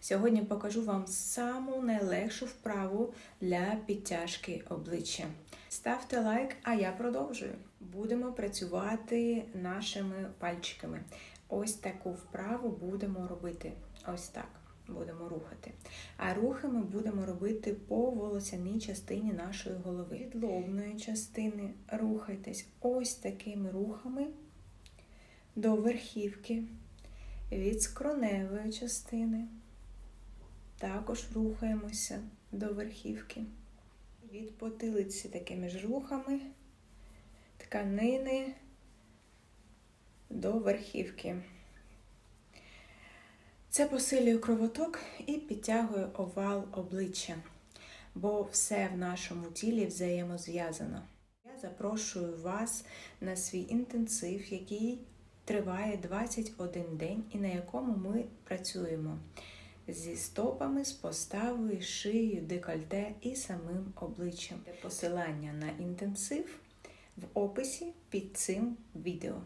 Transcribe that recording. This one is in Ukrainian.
Сьогодні покажу вам саму найлегшу вправу для підтяжки обличчя. Ставте лайк, а я продовжую. Будемо працювати нашими пальчиками. Ось таку вправу будемо робити. Ось так. Будемо рухати. А рухи ми будемо робити по волосяній частині нашої голови. Від лобної частини рухайтесь ось такими рухами до верхівки, від скроневої частини. Також рухаємося до верхівки. Від потилиці такими ж рухами, тканини до верхівки. Це посилює кровоток і підтягує овал обличчя, бо все в нашому тілі взаємозв'язано. Я запрошую вас на свій інтенсив, який триває 21 день і на якому ми працюємо зі стопами, з поставою, шиєю, декольте і самим обличчям. Посилання на інтенсив в описі під цим відео.